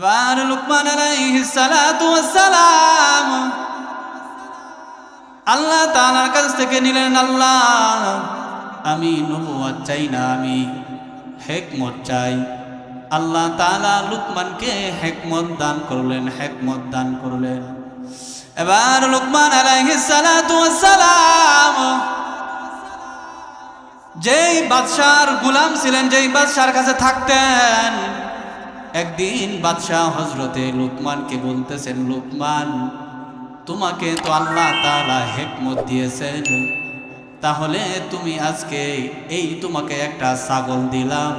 এবার লুকমান ওয়াসসালাম আল্লাহ তাআলার কাছ থেকে নিলেন, আল্লাহ, আমি নবুয়াত চাই না, আমি হেকমত চাই। আল্লাহ তাআলা লুকমানকে হেকমত দান করলেন, হেকমত দান করলেন। এবার লুকমান ওয়াসসালাম যেই বাদশার গুলাম ছিলেন, যেই বাদশার কাছে থাকতেন একদিন বাদশাহ হজরতে লুকমানকে বলতেছেন, লুকমান, তোমাকে তো আল্লাহ তাআলা হেকমত দিয়েছেন। তাহলে তুমি আজকে এই তোমাকে একটা ছাগল দিলাম।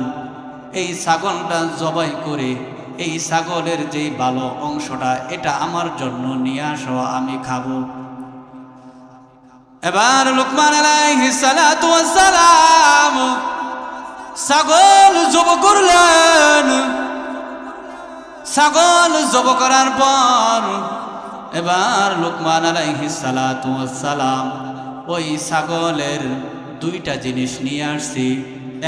এই ছাগলটা জবাই করে, এই ছাগলের যেই ভালো অংশটা, এটা আমার জন্য নিয়ে আসো, আমি খাব। এবার লুকমান ওয়াসসালাম ছাগল জব করলেন। ছাগল জব করার পর এবার লুকমান আলাইহিস সালাতু ওয়াসসালাম ওই ছাগলের দুইটা জিনিস নিয়ে আসছি।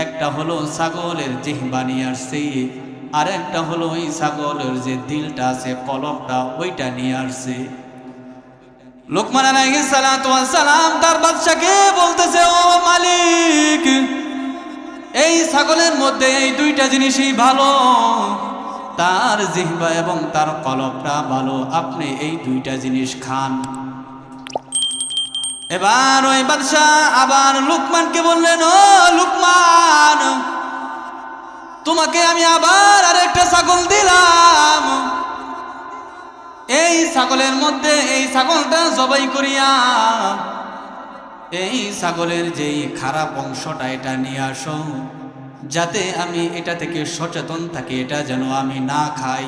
একটা হলো ছাগলের জিহ্বা নিয়ে আসছি আর একটা হলো ওই ছাগলের যে দিলটা আছে কলকটা ওইটা নিয়ে আসছে। লোকমান ওয়াস সালাম তার বাদশাকে বলতেছে, ও মালিক, এই ছাগলের মধ্যে এই দুইটা জিনিসই ভালো। তার জিহ্বা এবং তার কলকটা ভালো আপনি এই দুইটা জিনিস খান। এবার ওই বাদশাহ আবার লুকমানকে বললেন, ও লুকমান, তোমাকে আমি আবার আরেকটা ছাগল দিলাম। এই ছাগলের মধ্যে, এই ছাগলটা জবাই করিয়া, এই ছাগলের যেই খারাপ অংশটা, এটা নিয়ে আসো। যাতে আমি এটা থেকে সচেতন থাকি, এটা যেন আমি না খাই।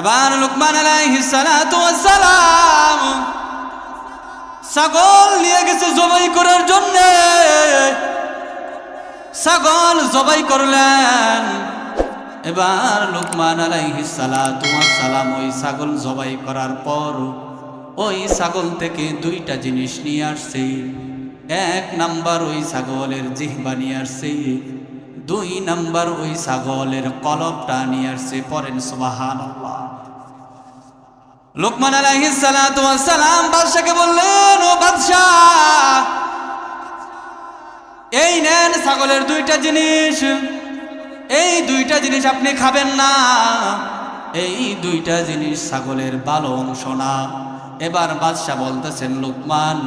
এবার লুকমান সালাম ছাগল নিয়ে গেছে জবাই করার জন্য। ছাগল জবাই করলেন। এবার লোকমান সালাম ওই ছাগল জবাই করার পর ওই ছাগল থেকে দুইটা জিনিস নিয়ে আসছে। এক নাম্বার ওই ছাগলের জিহ্বা নিয়ে আসছে, দুই নাম্বার ওই ছাগলের কলবটা নিয়ে আসছে পরেন সুবহানাল্লাহ। লোকমান আলাইহিস সালাম বাদশাকে বললেন, ও বাদশাহ, এই নেন ছাগলের দুইটা জিনিস। এই দুইটা জিনিস আপনি খাবেন না। এই দুইটা জিনিস ছাগলের ভালো অংশ না। এবার বাদশাহ বলতেছেন, লোকমান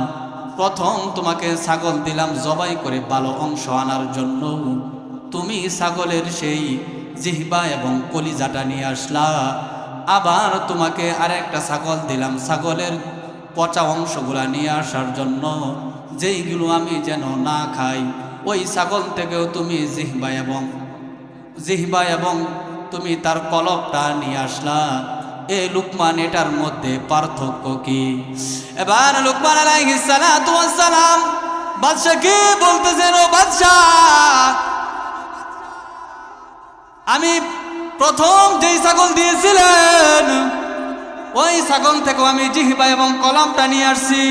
প্রথম তোমাকে ছাগল দিলাম জবাই করে ভালো অংশ আনার জন্য। তুমি ছাগলের সেই জিহ্বা এবং কলিজাটা নিয়ে আসলা। আবার তোমাকে আরেকটা ছাগল দিলাম ছাগলের পচা অংশগুলা নিয়ে আসার জন্য। যেইগুলো আমি যেন না খাই, ওই ছাগল থেকেও তুমি জিহ্বা এবং জিহ্বা এবং তুমি তার কলকটা নিয়ে আসলা। এ লুকমান এটার মধ্যে পার্থক্য কি? এবার লুকমান আলাইহিস সালাতু ওয়াস সালাম কি বলতেছেন ও বাদশাহ? আমি প্রথম যেই ছাগল দিয়েছিলেন, ওই ছাগল থেকেও আমি জিহ্বা এবং কলমটা নিয়ে আসছি।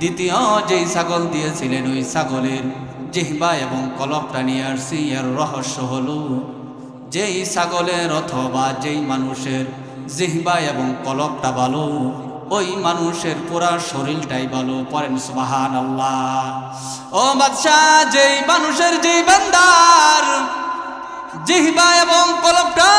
দ্বিতীয় যেই ছাগল দিয়েছিলেন, ওই ছাগলের জিহ্বা এবং কলপটা নিয়ে আসছি। এর রহস্য হলো যেই ছাগলের অথবা যেই মানুষের জিহবা এবং কলপটা ভালো, ওই মানুষের পুরা শরীরটাই ভালো পরেন সুবাহান আল্লাহ ও বাদশাহ, যেই মানুষের যেই বান্দার জিহবা এবং কলপটা